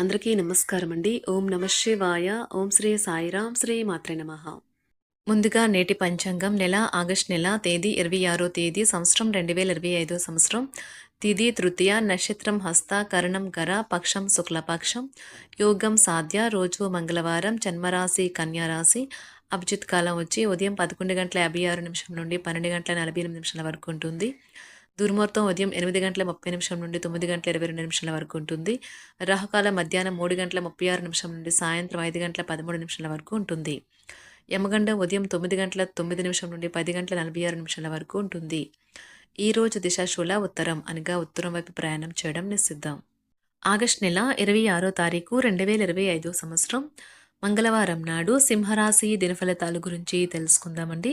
అందరికీ నమస్కారం అండి ఓం నమ శివాయ. ఓం శ్రీ సాయిరాం. శ్రీ మాత్రే నమ. ముందుగా నేటి పంచాంగం నెల ఆగస్ట్ నెల తేదీ ఇరవై ఆరో తేదీ సంవత్సరం రెండు వేల ఇరవై ఐదో సంవత్సరం. తిది తృతీయ నక్షత్రం హస్త కరణం గర పక్షం శుక్లపక్షం. యోగం సాధ్య రోజు మంగళవారం జన్మరాశి కన్యారాశి అభిజిత్ కాలం వచ్చి ఉదయం పదకొండు గంటల యాభై ఆరు నిమిషం నుండి పన్నెండు గంటల నలభై ఎనిమిది నిమిషాల వరకు ఉంటుంది. దుర్ముహూర్తం ఉదయం ఎనిమిది గంటల ముప్పై నిమిషం నుండి తొమ్మిది గంటల ఇరవై రెండు నిమిషాల వరకు ఉంటుంది. రాహుకాలం మధ్యాహ్నం మూడు గంటల ముప్పై ఆరు నిమిషం నుండి సాయంత్రం ఐదు గంటల పదమూడు నిమిషాల వరకు ఉంటుంది. యమగండం ఉదయం తొమ్మిది గంటల తొమ్మిది నిమిషం నుండి పది గంటల నలభై ఆరు నిమిషాల వరకు ఉంటుంది. ఈ రోజు దిశాశూల ఉత్తరం అనగా ఉత్తరం వైపు ప్రయాణం చేయడం నిషిద్ధం. ఆగస్ట్ నెల ఇరవై ఆరో తారీఖు రెండు వేల ఇరవై ఐదో సంవత్సరం. మంగళవారం నాడు సింహరాశి దినఫలితాల గురించి తెలుసుకుందామండి.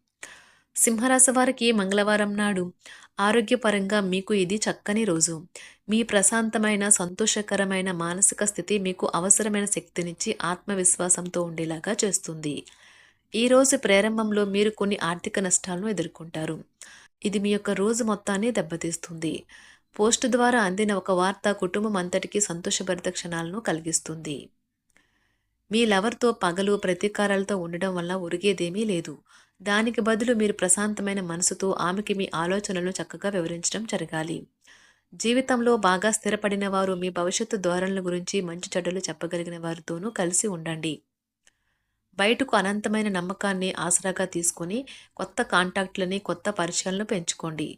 సింహరాశి వారికి మంగళవారం నాడు ఆరోగ్యపరంగా మీకు ఇది చక్కని రోజు. మీ ప్రశాంతమైన సంతోషకరమైన మానసిక స్థితి మీకు అవసరమైన శక్తినిచ్చి ఆత్మవిశ్వాసంతో ఉండేలాగా చేస్తుంది. ఈ రోజు ప్రారంభంలో మీరు కొన్ని ఆర్థిక నష్టాలను ఎదుర్కొంటారు. ఇది మీ యొక్క రోజు మొత్తాన్ని దెబ్బతీస్తుంది. పోస్ట్ ద్వారా అందిన ఒక వార్త కుటుంబం అంతటికీ సంతోషభరిత క్షణాలను కలిగిస్తుంది. మీ లవర్తో పగలు ప్రతీకారాలతో ఉండడం వల్ల ఒరిగేదేమీ లేదు. దానికి బదులు మీరు ప్రశాంతమైన మనసుతో ఆమెకి మీ ఆలోచనలను చక్కగా వివరించడం జరగాలి. జీవితంలో బాగా స్థిరపడిన వారు మీ భవిష్యత్తు ధోరణుల గురించి మంచి చెడ్డలు చెప్పగలిగిన వారితోనూ కలిసి ఉండండి. బయటకు అనంతమైన నమ్మకాన్ని ఆసరాగా తీసుకొని కొత్త కాంటాక్ట్లని కొత్త పరిచయాలను పెంచుకోండి.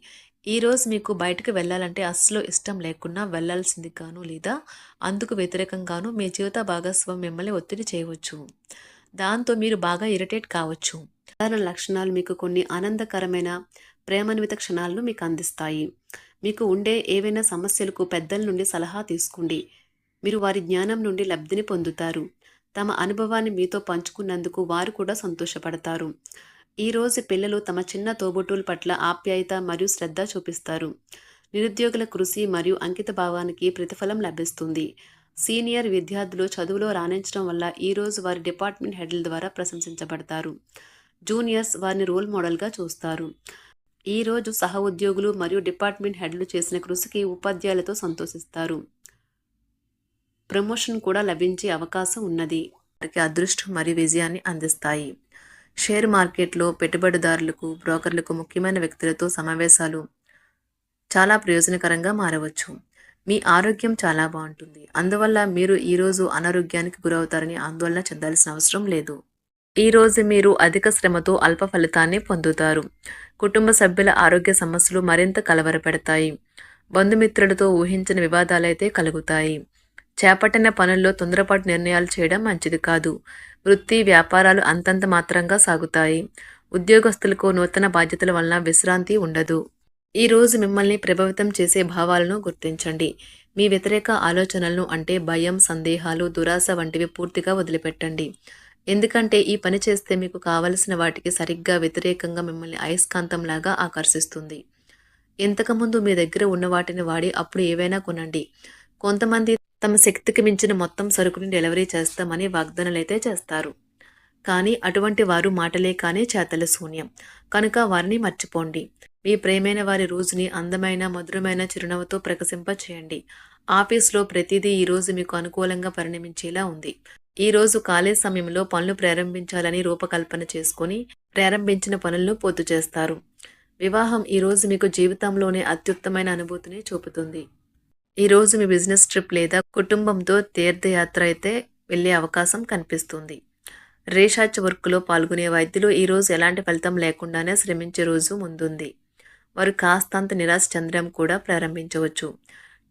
ఈరోజు మీకు బయటకు వెళ్ళాలంటే అస్సలు ఇష్టం లేకున్నా వెళ్ళాల్సింది గాను లేదా అందుకు వ్యతిరేకంగాను మీ జీవిత భాగస్వామి మిమ్మల్ని ఒత్తిడి చేయవచ్చు. దాంతో మీరు బాగా ఇరిటేట్ కావచ్చు. సాధారణ లక్షణాలు మీకు కొన్ని ఆనందకరమైన ప్రేమాన్విత క్షణాలను మీకు అందిస్తాయి. మీకు ఉండే ఏవైనా సమస్యలకు పెద్దల నుండి సలహా తీసుకోండి. మీరు వారి జ్ఞానం నుండి లబ్ధిని పొందుతారు. తమ అనుభవాన్ని మీతో పంచుకున్నందుకు వారు కూడా సంతోషపడతారు. ఈ రోజు పిల్లలు తమ చిన్న తోబుట్టుల పట్ల ఆప్యాయత మరియు శ్రద్ధ చూపిస్తారు. నిరుద్యోగుల కృషి మరియు అంకిత భావానికి ప్రతిఫలం లభిస్తుంది. సీనియర్ విద్యార్థులు చదువులో రాణించడం వల్ల ఈరోజు వారి డిపార్ట్మెంట్ హెడ్ల ద్వారా ప్రశంసించబడతారు. జూనియర్స్ వారిని రోల్ మోడల్గా చూస్తారు. ఈరోజు సహ ఉద్యోగులు మరియు డిపార్ట్మెంట్ హెడ్లు చేసిన కృషికి ఉపాధ్యాయులతో సంతోషిస్తారు. ప్రమోషన్ కూడా లభించే అవకాశం ఉన్నది. వారికి అదృష్టం మరియు విజయాన్ని అందిస్తాయి. షేర్ మార్కెట్లో పెట్టుబడిదారులకు బ్రోకర్లకు ముఖ్యమైన వ్యక్తులతో సమావేశాలు చాలా ప్రయోజనకరంగా మారవచ్చు. మీ ఆరోగ్యం చాలా బాగుంటుంది. అందువల్ల మీరు ఈరోజు అనారోగ్యానికి గురవుతారని ఆందోళన చెందాల్సిన అవసరం లేదు. ఈరోజు మీరు అధిక శ్రమతో అల్ప ఫలితాన్ని పొందుతారు. కుటుంబ సభ్యుల ఆరోగ్య సమస్యలు మరింత కలవరపెడతాయి. బంధుమిత్రులతో ఊహించిన వివాదాలైతే కలుగుతాయి. చేపట్టిన పనుల్లో తొందరపాటు నిర్ణయాలు చేయడం మంచిది కాదు. వృత్తి వ్యాపారాలు అంతంత మాత్రంగా సాగుతాయి. ఉద్యోగస్తులకు నూతన బాధ్యతల వలన విశ్రాంతి ఉండదు. ఈ రోజు మిమ్మల్ని ప్రభావితం చేసే భావాలను గుర్తించండి. మీ వ్యతిరేక ఆలోచనలను అంటే భయం సందేహాలు దురాశ వంటివి పూర్తిగా వదిలిపెట్టండి. ఎందుకంటే ఈ పని చేస్తే మీకు కావలసిన వాటికి సరిగ్గా వ్యతిరేకంగా మిమ్మల్ని అయస్కాంతంలాగా ఆకర్షిస్తుంది. ఇంతకుముందు మీ దగ్గర ఉన్న వాటిని వాడి అప్పుడు ఏవైనా కొనండి. కొంతమంది తమ శక్తికి మించిన మొత్తం సరుకుని డెలివరీ చేస్తామని వాగ్దానాలైతే చేస్తారు. కానీ అటువంటి వారు మాటలే కానీ చేతల శూన్యం. కనుక వారిని మర్చిపోండి. మీ ప్రేమైన వారి రోజుని అందమైన మధురమైన చిరునవ్వుతో ప్రకసింప చేయండి ఆఫీస్లో ప్రతిదీ ఈరోజు మీకు అనుకూలంగా పరిణమించేలా ఉంది. ఈ రోజు ఖాళీ సమయంలో పనులు ప్రారంభించాలని రూపకల్పన చేసుకొని ప్రారంభించిన పనులను పూర్తి చేస్తారు. వివాహం ఈరోజు మీకు జీవితంలోనే అత్యుత్తమైన అనుభూతిని చూపుతుంది. ఈ రోజు మీ బిజినెస్ ట్రిప్ లేదా కుటుంబంతో తీర్థయాత్ర అయితే వెళ్ళే అవకాశం కనిపిస్తుంది. రీసెర్చ్ వర్క్లో పాల్గొనే వైద్యులు ఈరోజు ఎలాంటి ఫలితం లేకుండానే శ్రమించే రోజు ముందుంది. వారు కాస్తంత నిరాశ చెందడం కూడా ప్రారంభించవచ్చు.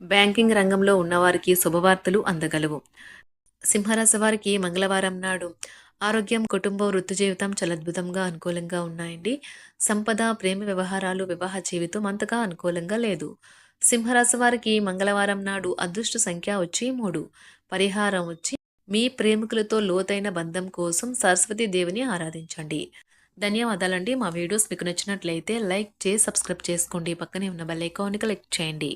బ్యాంకింగ్ రంగంలో ఉన్నవారికి శుభవార్తలు అందగలవు. సింహరాశి వారికి మంగళవారం నాడు ఆరోగ్యం కుటుంబం వృత్తి జీవితం చాలా అద్భుతంగా అనుకూలంగా ఉన్నాయండి. సంపద ప్రేమ వ్యవహారాలు వివాహ జీవితం అంతగా అనుకూలంగా లేదు. సింహరాశి వారికి మంగళవారం నాడు అదృష్ట సంఖ్య వచ్చి మూడు. పరిహారం వచ్చి మీ ప్రేమికులతో లోతైన బంధం కోసం సరస్వతి దేవిని ఆరాధించండి. ధన్యవాదాలండి. మా వీడియోస్ మీకు నచ్చినట్లయితే లైక్ చేసి సబ్స్క్రైబ్ చేసుకోండి. పక్కనే ఉన్న బెల్ ఐకాన్ని క్లిక్ చేయండి.